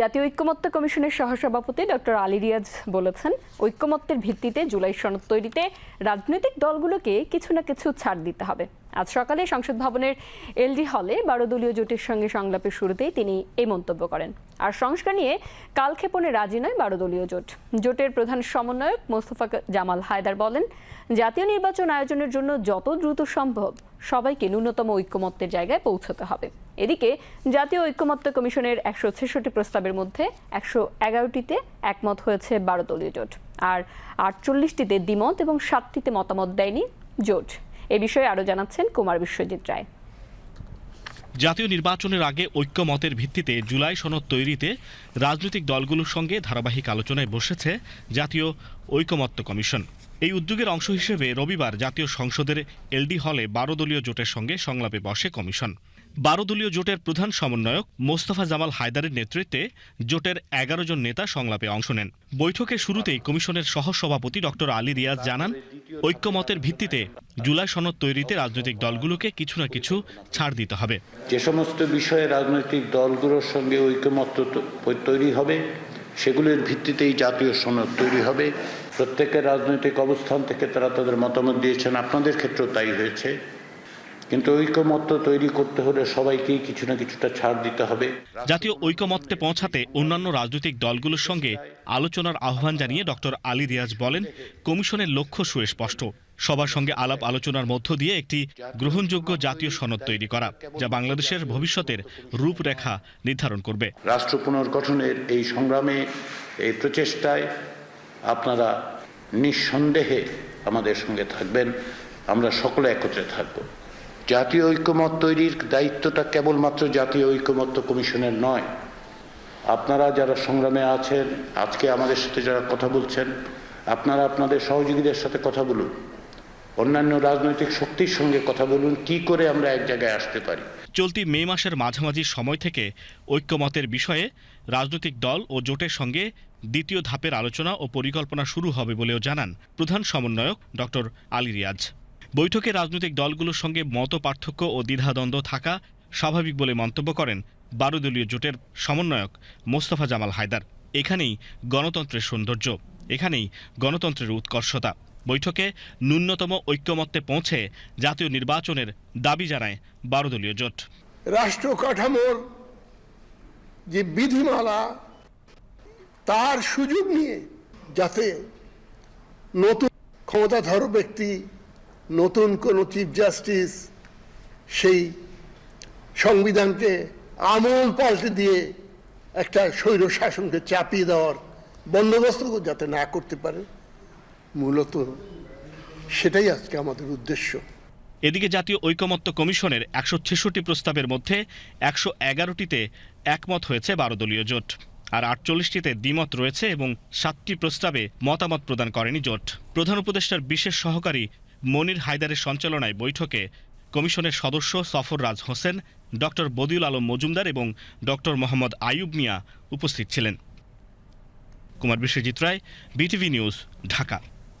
জাতীয় ঐক্যমত্য কমিশনের সহসভাপতি ডক্টর আলী রিয়াজ বলেছেন, ঐক্যমত্যের ভিত্তিতে জুলাই সনদ তৈরিতে রাজনৈতিক দলগুলোকে কিছু না কিছু ছাড় দিতে হবে। আজ সকালে সংসদ ভবনের এলডি হলে বারো দলীয় জোটের সঙ্গে সংলাপের শুরুতেই তিনি এই মন্তব্য করেন। আর সংস্কার নিয়ে কালক্ষেপণে রাজি নয় বারো দলীয় জোট। জোটের প্রধান সমন্বয়ক মোস্তফা জামাল হায়দার বলেন, জাতীয় নির্বাচন আয়োজনের জন্য যত দ্রুত সম্ভব সবাইকে ন্যূনতম ঐক্যমত্যের জায়গায় পৌঁছতে হবে। এদিকে জাতীয় ঐক্যমত্য কমিশনের একশো ছেষট্টি প্রস্তাবের মধ্যে একশো এগারোটিতে একমত হয়েছে বারো দলীয় জোট। আর আটচল্লিশটিতে দ্বিমত এবং সাতটিতে মতামত দেয়নি জোট। এ বিষয়ে আরও জানাচ্ছেন কুমার বিশ্বজিৎ রায়। জাতীয় নির্বাচনের আগে ঐক্যমতের ভিত্তিতে জুলাই সনদ তৈরিতে রাজনৈতিক দলগুলোর সঙ্গে ধারাবাহিক আলোচনায় বসেছে জাতীয় ঐকমত্য কমিশন। এই উদ্যোগের অংশ হিসেবে রবিবার জাতীয় সংসদের এলডি হলে বারো দলীয় জোটের সঙ্গে সংলাপে বসে কমিশন। বারো দলীয় জোটের প্রধান সমন্বয়ক মোস্তফা জামাল হায়দারের নেতৃত্বে জোটের এগারো জন নেতা সংলাপে অংশ নেন। বৈঠকের শুরুতেই কমিশনের সহসভাপতি ডক্টর আলী রিয়াজ জানান, ঐক্যমতের ভিত্তিতে জুলাই সনদ তৈরিতে রাজনৈতিক দলগুলোকে কিছু না কিছু ছাড় দিতে হবে। যে সমস্ত বিষয়ে রাজনৈতিক দলগুলোর সঙ্গে ঐক্যমত্য তো- তৈরি হবে, সেগুলির ভিত্তিতেই জাতীয় সনদ তৈরি হবে। প্রত্যেকের রাজনৈতিক অবস্থান থেকে তারা তাদের মতামত দিয়েছেন, আপনাদের ক্ষেত্রেও তাই হয়েছে। কিন্তু ঐক্যমত্য তৈরি করতে হলে সবাইকেই কিছু না কিছুটা ছাড় দিতে হবে। জাতীয় ঐকমত্যে পৌঁছাতে অন্যান্য রাজনৈতিক দলগুলোর সঙ্গে আলোচনার আহ্বান জানিয়ে ডক্টর আলী রিয়াজ বলেন কমিশনের লক্ষ্য সুস্পষ্ট। সবার সঙ্গে আলাপ আলোচনার মধ্য দিয়ে একটি গ্রহণযোগ্য জাতীয় সনদ তৈরি করা যা বাংলাদেশের ভবিষ্যতের রূপরেখা নির্ধারণ করবে। রাষ্ট্র পুনর্গঠনের এই সংগ্রামে এই প্রচেষ্টায় আপনারা নিঃসন্দেহে আমাদের সঙ্গে থাকবেন। আমরা সকলে একত্রে থাকব। জাতীয় ঐক্যমত তৈরির দায়িত্বটা কেবলমাত্র জাতীয় ঐক্যমত্য কমিশনের নয়। আপনারা যারা সংগ্রামে আছেন, আজকে আমাদের সাথে যারা কথা বলছেন, আপনারা আপনাদের সহযোগীদের সাথে কথা বলুন। অন্যান্য রাজনৈতিক শক্তির সঙ্গে কথা বলুন, কি করে আমরা এক জায়গায় আসতে পারি। চলতি মে মাসের মাঝামাঝি সময় থেকে ঐক্যমতের বিষয়ে রাজনৈতিক দল ও জোটের সঙ্গে দ্বিতীয় ধাপের আলোচনা ও পরিকল্পনা শুরু হবে বলেও জানান প্রধান সমন্বয়ক ডক্টর আলী রিয়াজ। বৈঠকে রাজনৈতিক দলগুলোর সঙ্গে মত পার্থক্য ও দ্বিধাদ্বন্দ্ব থাকা স্বাভাবিক বলে মন্তব্য করেন বারো দলীয় জোটের সমন্বয়ক মোস্তফা জামাল হায়দার। এখানেই গণতন্ত্রের সৌন্দর্য, এখানেই গণতন্ত্রের উৎকর্ষতা। বৈঠকে ন্যূনতম ঐক্যমত্যে পৌঁছে জাতীয় নির্বাচনের দাবি জানায় বারো দলীয় জোট। রাষ্ট্র কাঠামোর যে বিধিমালা, তার সুযোগ নিয়ে যাতে নতুন ক্ষমতাধর ব্যক্তি নতুন কোন চিফ জাস্টিস সেই সংবিধানকে আমূল পাল্টে দিয়ে একটা স্বৈর শাসনকে চাপিয়ে দেওয়ার বন্দোবস্ত যাতে না করতে পারে, মূলত সেটাই আজকে আমাদের উদ্দেশ্য। এদিকে জাতীয় ঐকমত্য কমিশনের একশো ছেষট্টি প্রস্তাবের মধ্যে একশো এগারোটিতে একমত হয়েছে বারো দলীয় জোট। আর আটচল্লিশটিতে দ্বিমত রয়েছে এবং সাতটি প্রস্তাবে মতামত প্রদান করেনি জোট। প্রধান উপদেষ্টার বিশেষ সহকারী মনির হায়দারের সঞ্চালনায় বৈঠকে কমিশনের সদস্য সফর রাজ হোসেন, ডক্টর বদিউল আলম মজুমদার এবং ডক্টর মোহাম্মদ আয়ুব মিয়া উপস্থিত ছিলেন। Kumar Biswajit Roy, BTV news, Dhaka.